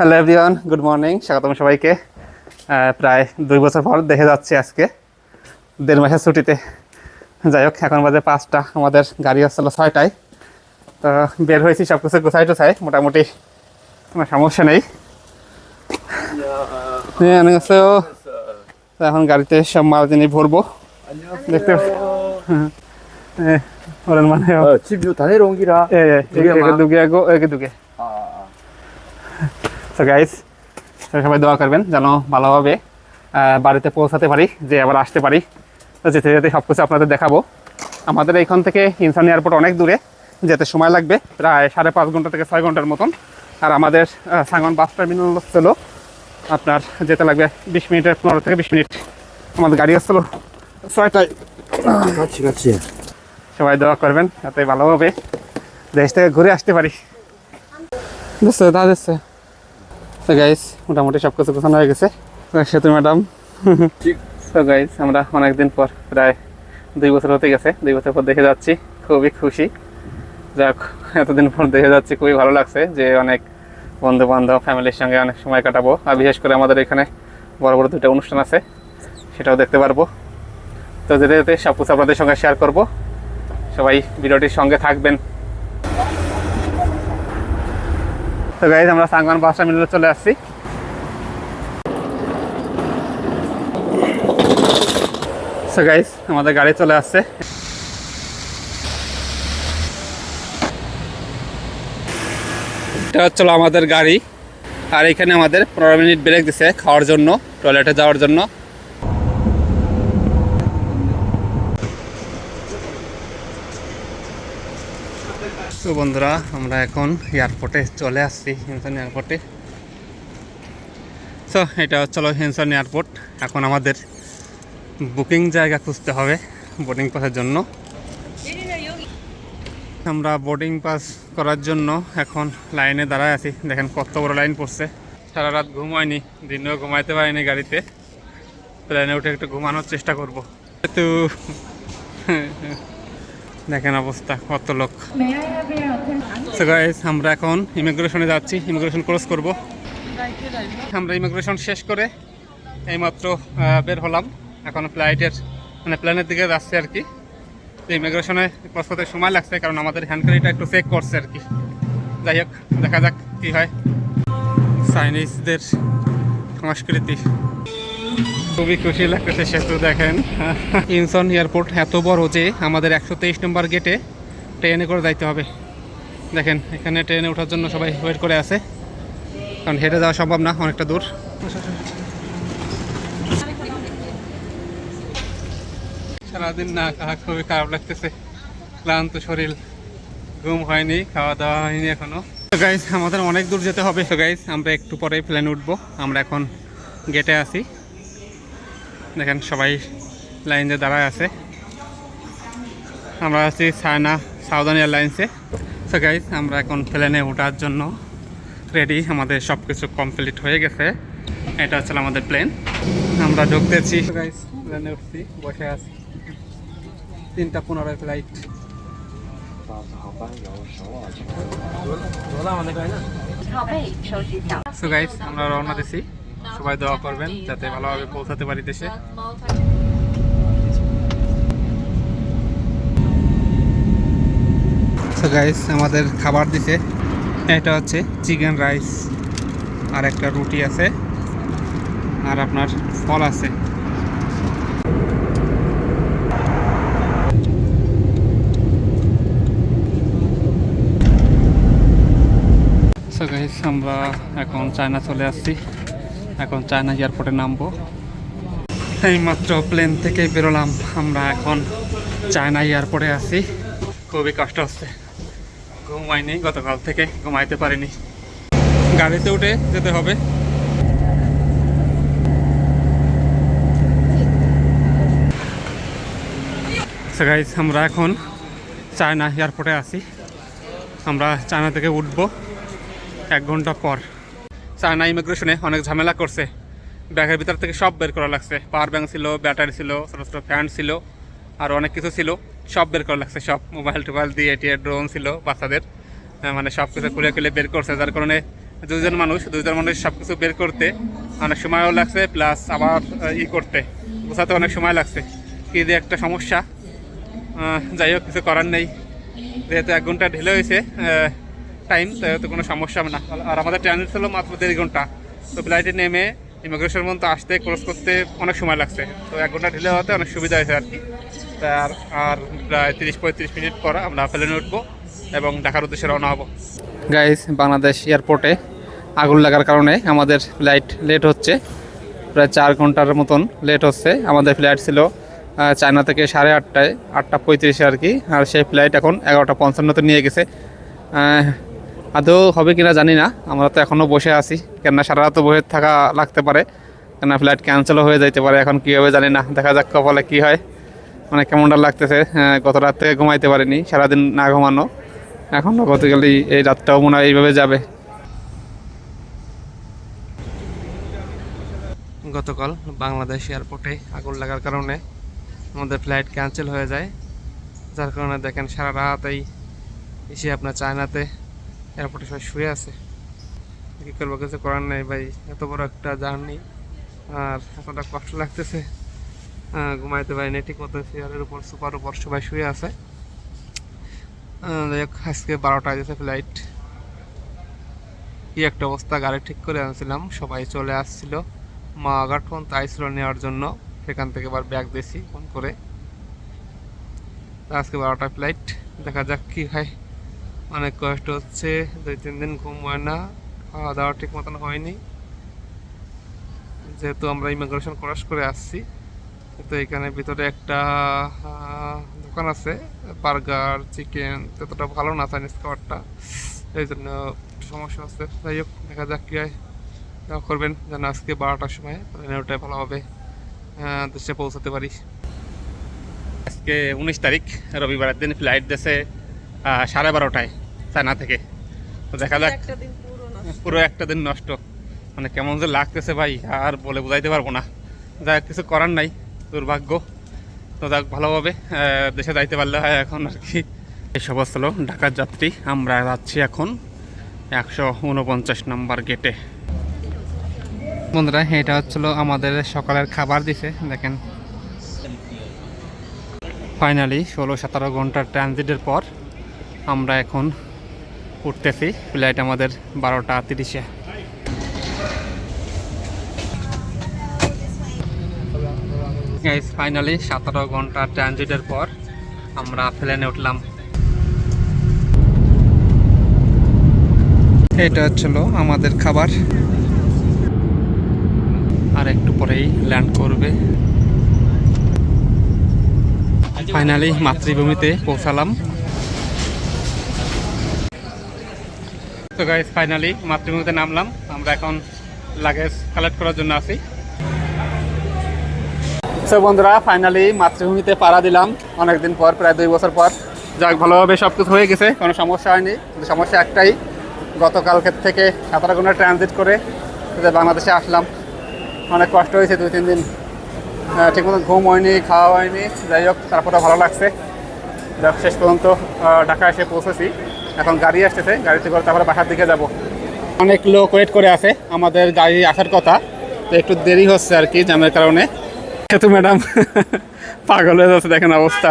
Hello everyone good morning স্বাগতম সবাইকে। প্রায় দুই বছর পর দেখে যাচ্ছে আজকে। দেড় মাসের ছুটিতে। যাই হোক এখন বাজে পাঁচটা। আমাদের গাড়ি আসছিল ছয়টায়। তো বের হয়েছি সব কিছু গোছাই টোছাই। মোটামুটি কোনো সমস্যা নেই। হ্যাঁ, এখন গাড়িতে সব মাল জিনিস ভরবো। দেখতে হ্যাঁ। মানে দুগে দুগে। সো গাইজ সবাই দোয়া করবেন যেন ভালোভাবে বাড়িতে পৌঁছাতে পারি যে আবার আসতে পারি। তো যেতে যেতে সব কিছু আপনাদের দেখাবো। আমাদের এইখান থেকে ইনসান এয়ারপোর্ট অনেক দূরে যেতে সময় লাগবে প্রায় সাড়ে পাঁচ ঘণ্টা থেকে ছয় ঘণ্টার মতন। আর আমাদের সাঙ্গন বাস টার্মিনাল ছিল আপনার যেতে লাগবে বিশ মিনিটের পনেরো থেকে বিশ মিনিট। আমাদের গাড়ি আসছিল ছয়টায়। ঠিক সবাই দোয়া করবেন তাতে ভালো হবে দেশ থেকে ঘুরে আসতে পারি। দেখছে তা তো গাইস মোটামুটি সব কিছু গোছানো হয়ে গেছে। সেতু ম্যাডাম ঠিক। তো গাইস আমরা অনেকদিন পর প্রায় দুই বছর হতে গেছে। দুই বছর পর দেখে যাচ্ছি খুবই খুশি। যাক এতদিন পর দেখে যাচ্ছি খুবই ভালো লাগছে যে অনেক বন্ধু বান্ধব ফ্যামিলির সঙ্গে অনেক সময় কাটাবো। আর বিশেষ করে আমাদের এখানে বড় বড় দুটো অনুষ্ঠান আছে সেটাও দেখতে পারব। তো যেতে যেতে সব কিছু আপনাদের সঙ্গে শেয়ার করব। সবাই ভিডিওটির সঙ্গে থাকবেন। তো গাইজ আমরা সাংবান বাস টার্মিনালে চলে আসছি। সো গাইজ আমাদের গাড়ি চলে আসছে। এটা হচ্ছিল আমাদের গাড়ি। আর এখানে আমাদের পনেরো মিনিট ব্রেক দিছে খাওয়ার জন্য টয়লেটে যাওয়ার জন্য। তো বন্ধুরা, আমরা এখন এয়ারপোর্টে চলে আসছি হিনসন এয়ারপোর্টে সো এটা চলো হিনসন এয়ারপোর্ট এখন আমাদের বুকিং জায়গা খুঁজতে হবে বোর্ডিং পাসের জন্য। আমরা বোর্ডিং পাস করার জন্য এখন লাইনে দাঁড়ায় আছি। দেখেন কত বড় লাইন পড়ছে। সারা রাত ঘুম হয়নি দিনেও ঘুমাইতে পারিনি গাড়িতে। প্লেনে উঠে একটু ঘুমানোর চেষ্টা করব। কিন্তু দেখেন অবস্থা কত লোক? সো গাইস আমরা এখন ইমিগ্রেশনে যাচ্ছি ইমিগ্রেশন ক্রস করব। আমরা ইমিগ্রেশন শেষ করে এইমাত্র বের হলাম। এখন ফ্লাইটের মানে প্লেনের দিকে যাচ্ছে আর কি। তো ইমিগ্রেশনে ক্রস করতে সময় লাগছে কারণ আমাদের হ্যান্ড ক্যারিটা একটু চেক করছে আর কি। যাই হোক দেখা যাক কী হয়। চাইনিজদের সংস্কৃতি। খুবই খুশি লাগতেছে সেতু দেখেন। ইনসন এয়ারপোর্ট এত বড় যে আমাদের একশো তেইশ নম্বর গেটে ট্রেনে করে যাইতে হবে। দেখেন, এখানে ট্রেনে ওঠার জন্য সবাই ওয়েট করে আছে। কারণ হেঁটে যাওয়া সম্ভব না, অনেকটা দূর। সারাদিন না খাওয়া খুবই খারাপ লাগতেছে। ক্লান্ত শরীর। ঘুম হয়নি, খাওয়া দাওয়া হয়নি এখনও। গাইজ আমাদের অনেক দূর যেতে হবে। গাইজ আমরা একটু পরে প্লেনে উঠবো। আমরা এখন গেটে আছি। দেখেন সবাই লাইন দিয়ে দাঁড়ায় আছে। আমরা আছি চায়না সাউদার্ন এয়ারলাইন্সে। সো গাইজ আমরা এখন প্লেনে ওঠার জন্য রেডি আমাদের সব কিছু কমপ্লিট হয়ে গেছে। এটা হচ্ছে আমাদের প্লেন আমরা ঢুকতেছি। গাইজ প্লেনে উঠছি, বসে আছি। তিনটা পনেরো ফ্লাইট সো গাইজ আমরা রওনা দিছি। সবাই দোয়া করবেন যাতে ভালোভাবে পৌঁছাতে পারি দেশে। গাইস আমাদের খাবার দিছে। এটা হচ্ছে চিকেন রাইস। আর একটা রুটি আছে। আর আপনার ফল আছে। আমরা এখন চায়না চলে আসছি। এখন চায়না এয়ারপোর্টে নামবো। এইমাত্র প্লেন থেকে বেরোলাম। আমরা এখন চায়না এয়ারপোর্টে আছি। খুবই কষ্ট হচ্ছে। ঘুমাইনি গতকাল থেকে ঘুমাইতে পারিনি। গাড়িতে উঠে যেতে হবে। আমরা এখন চায়না এয়ারপোর্টে আছি। আমরা চায়না থেকে উঠবো। এক ঘণ্টা পর। চায়না ইমিগ্রেশনে অনেক ঝামেলা করছে। ব্যাগের ভিতর থেকে সব বের করা লাগছে। পাওয়ার ব্যাঙ্ক ছিল, ব্যাটারি ছিল, ছোটো ছোটো ফ্যান ছিল, আর অনেক কিছু ছিল। সব বের করা লাগছে, সব মোবাইল টোবাইল দিয়ে এটিএ ড্রোন ছিল বাচ্চাদের। মানে সব কিছু খুলে খুলে বের করছে, যার কারণে দুইজন মানুষ দুইজন মানুষ সব কিছু বের করতে অনেক সময়ও লাগছে প্লাস আবার ই করতে, বোঝাতে অনেক সময় লাগছে। কি যে একটা সমস্যা। যাই হোক, কিছু করার নেই। যেহেতু এক ঘণ্টা ঢিলে হয়েছে টাইম তো কোনো সমস্যা হবে না। আর আমাদের ট্রানজিট ছিল মাত্র দেড় ঘণ্টা। তো ফ্লাইটে নেমে ইমিগ্রেশন পর্যন্ত আসতে ক্রস করতে অনেক সময় লাগছে। তো এক ঘণ্টা ঢিলে হওয়াতে অনেক সুবিধা হয়েছে আর কি। আর আর প্রায় তিরিশ পঁয়ত্রিশ মিনিট পর আমরা প্লেনে উঠবো এবং ঢাকার উদ্দেশ্যে রওনা হব। গাইজ বাংলাদেশ এয়ারপোর্টে আগুন লাগার কারণে আমাদের ফ্লাইট লেট হচ্ছে। প্রায় চার ঘণ্টার মতন লেট হচ্ছে। আমাদের ফ্লাইট ছিল চায়না থেকে সাড়ে আটটায়, আটটা পঁয়ত্রিশে আর কি। আর সেই ফ্লাইট এখন এগারোটা পঞ্চান্নতে নিয়ে গেছে। আদৌ হবে কিনা জানি না। আমরা তো এখনও বসে আছি। কেননা সারা রাত বসে থাকা লাগতে পারে। কেননা ফ্লাইট ক্যান্সেলও হয়ে যাইতে পারে। এখন কী হবে জানি না। দেখা যাক কপালে কী হয়। মানে কেমনটা লাগতেছে। আহ, গত রাত থেকে ঘুমাইতে পারিনি। সারাদিন না ঘুমানো। এখনও গতকালই এই রাতটাও মনে হয় এইভাবে যাবে। গতকাল বাংলাদেশ এয়ারপোর্টে আগুন লাগার কারণে আমাদের ফ্লাইট ক্যান্সেল হয়ে যায়। যার কারণে দেখেন সারা রাত এই এসে আপনার চায়নাতে এয়ারপোর্টে সবাই শুয়ে আছে। কী করব কিছু করার নেই ভাই, এত বড় একটা জার্নি। আর এতটা কষ্ট লাগতেছে। ঘুমাইতে ঘুমাইতে পারিনি ঠিক মতো, চেয়ারের উপর সুপার উপর সবাই শুয়ে আছে। যাই হোক, আজকে বারোটায় গেছে ফ্লাইট। কি একটা অবস্থা, গাড়ি ঠিক করে আনছিলাম, সবাই চলে আসছিল। মা আগার ফোন তাইছিল নেওয়ার জন্য। সেখান থেকে আবার ব্যাগ দিয়েছি, ফোন করে। আজকে বারোটা ফ্লাইট, দেখা যাক কি হয়। অনেক কষ্ট হচ্ছে দুই তিন দিন ঘুম হয় না খাওয়া দাওয়া ঠিক মতন হয়নি। যেহেতু আমরা ইমিগ্রেশন ক্রস করে আসছি তো এখানে ভিতরে একটা দোকান আছে বার্গার চিকেন ততটা ভালো না চাইনিজ খাবারটা এই জন্য সমস্যা হচ্ছে। যাই হোক দেখা যাক কী হয় করবেন যেন আজকে বারোটার সময় ওটাই ভালোভাবে আহ, দেশে পৌঁছাতে পারি। আজকে উনিশ তারিখ রবিবারের দিন ফ্লাইট দেশে সাড়ে বারোটায়। চায়না থেকে। তো দেখা যাক। পুরো একটা দিন নষ্ট। মানে কেমন যে লাগতেছে ভাই আর বলে বোঝাইতে পারব না। যা কিছু করার নাই দুর্ভাগ্য। তো যাক ভালোভাবে দেশে যাইতে পারলে হয় এখন আর কি। এসব হলো ঢাকার যাত্রী। আমরা যাচ্ছি এখন একশো উনপঞ্চাশ নম্বর গেটে। বন্ধুরা এটা হচ্ছিল আমাদের সকালের খাবার দিছে দেখেন। ফাইনালি ষোলো সতেরো ঘণ্টার ট্রানজিটের পর আমরা এখন উঠতেছি। ফ্লাইট আমাদের বারোটা তিরিশে। ফাইনালি সতেরো ঘণ্টা ট্রানজিটের পর আমরা প্লেনে উঠলাম। এটা হচ্ছিল আমাদের খাবার। আর একটু পরেই ল্যান্ড করবে। ফাইনালি মাতৃভূমিতে পৌঁছালাম। তো গাইস ফাইনালি মাতৃভূমিতে নামলাম। আমরা এখন লাগেজ কালেক্ট করার জন্য আছি। তো বন্ধুরা ফাইনালি মাতৃভূমিতে পাড়া দিলাম। অনেকদিন পর, প্রায় দুই বছর পর। যাক, ভালোভাবে সব কিছু হয়ে গেছে, কোনো সমস্যা হয়নি। কিন্তু সমস্যা একটাই গতকালকের থেকে সাতারা ঘণ্টা ট্রানজিট করে বাংলাদেশে আসলাম। অনেক কষ্ট হয়েছে, দুই, তিন দিন। ঠিক মতো ঘুম হয়নি, খাওয়া হয়নি। যাই হোক তারপরে ভালো লাগছে। শেষ পর্যন্ত ঢাকা এসে পৌঁছেছি। এখন গাড়ি আসতেছে, গাড়িতে করে তারপরে বাসার দিকে যাব। অনেক লোক ওয়েট করে আছে, আমাদের গাড়ি আসার কথা। তো একটু দেরি হচ্ছে আর কি, জ্যামের কারণে। সেতু ম্যাডাম পাগল হয়ে যাচ্ছে, দেখেন অবস্থা।